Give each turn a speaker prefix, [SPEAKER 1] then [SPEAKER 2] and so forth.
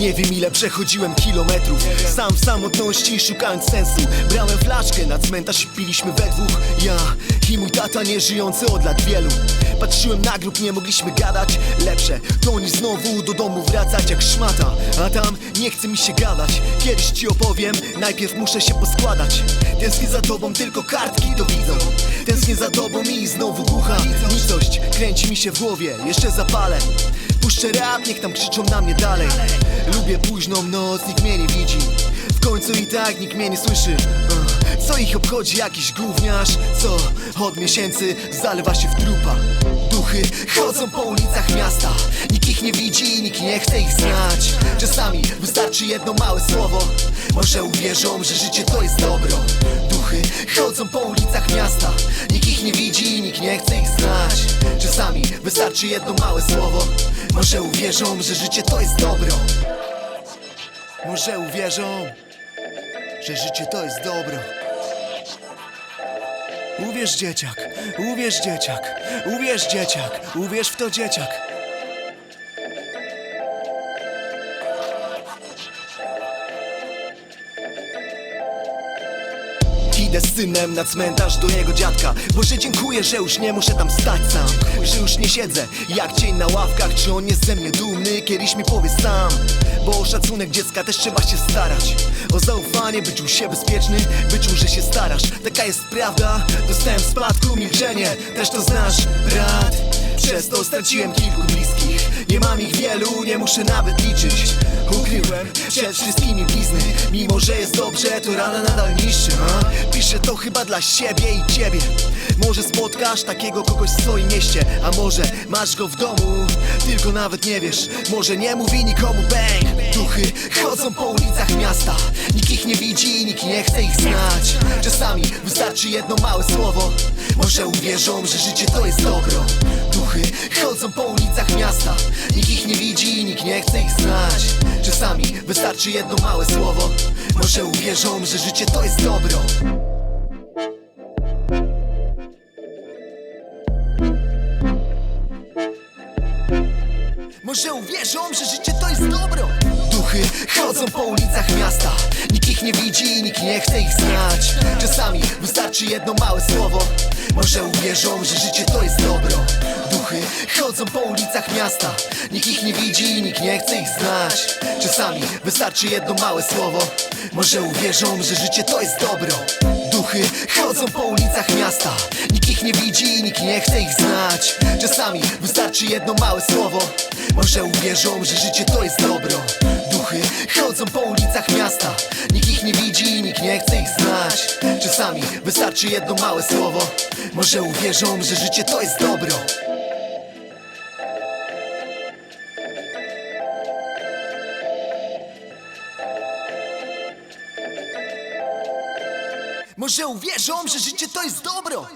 [SPEAKER 1] Nie wiem ile przechodziłem kilometrów. Sam w samotności szukając sensu. Brałem flaszkę na cmentarz piliśmy we dwóch. Ja i mój tata nieżyjący od lat wielu. Patrzyłem na grób, nie mogliśmy gadać. Lepsze to niż znowu do domu wracać jak szmata. A tam nie chce mi się gadać. Kiedyś ci opowiem, najpierw muszę się poskładać. Tęsknię za tobą, tylko kartki to widzą. Tęsknię za tobą i znowu głucha. Nicość kręci mi się w głowie, jeszcze zapalę Puszczę rap, niech tam krzyczą na mnie dalej. Lubię późną noc, nikt mnie nie widzi. W końcu i tak nikt mnie nie słyszy. Co ich obchodzi jakiś gówniarz? Co? Od miesięcy zalewa się w trupa. Duchy chodzą po ulicach miasta. Nikt ich nie widzi, nikt nie chce ich znać. Czasami wystarczy jedno małe słowo. Może uwierzą, że życie to jest dobro. Duchy chodzą po ulicach miasta ich nie widzi, nikt nie chce ich znać. Czasami wystarczy jedno małe słowo. Może uwierzą, że życie to jest dobro. Może uwierzą, że życie to jest dobro. Uwierz dzieciak, uwierz dzieciak, uwierz dzieciak, uwierz w to dzieciak Idę z synem na cmentarz do jego dziadka. Boże dziękuję, że już nie muszę tam stać sam. Że już nie siedzę jak cień na ławkach Czy on jest ze mnie dumny? Kiedyś mi powie sam. Bo o szacunek dziecka też trzeba się starać. O zaufanie, by czuł się bezpieczny By czuł, że się starasz. Taka jest prawda Dostałem spadku milczenie. Też to znasz, brat Przez to straciłem kilku bliskich. Nie mam ich wielu, nie muszę nawet liczyć. Ukryłem przed wszystkimi blizny. Mimo, że jest dobrze, to rana nadal niszczy a? Piszę to chyba dla siebie i ciebie. Może spotkasz takiego kogoś w swoim mieście A może masz go w domu, tylko nawet nie wiesz Może nie mówi nikomu bang. Duchy chodzą po ulicach miasta. Nikt ich nie widzi, nikt nie chce ich znać. Czasami wystarczy jedno małe słowo. Może uwierzą, że życie to jest dobro nie chce ich znać. Czasami wystarczy jedno małe słowo. Może uwierzą, że życie to jest dobro Może uwierzą, że życie to jest dobro. Duchy chodzą po ulicach miasta. Nikt ich nie widzi, nikt nie chce ich znać. Czasami wystarczy jedno małe słowo. Może uwierzą, że życie to jest dobro. Duchy chodzą po ulicach miasta. Nikt ich nie widzi, nikt nie chce ich znać. Czasami wystarczy jedno małe słowo. Może uwierzą, że życie to jest dobro. Duchy chodzą po ulicach miasta. Nikt ich nie widzi, nikt nie chce ich znać Czasami wystarczy jedno małe słowo. Może uwierzą, że życie to jest dobro. Duchy chodzą po ulicach miasta. Nikt ich nie widzi, nikt nie chce ich znać. Czasami wystarczy jedno małe słowo. Może uwierzą, że życie to jest dobro. Może uwierzą, że życie to jest dobro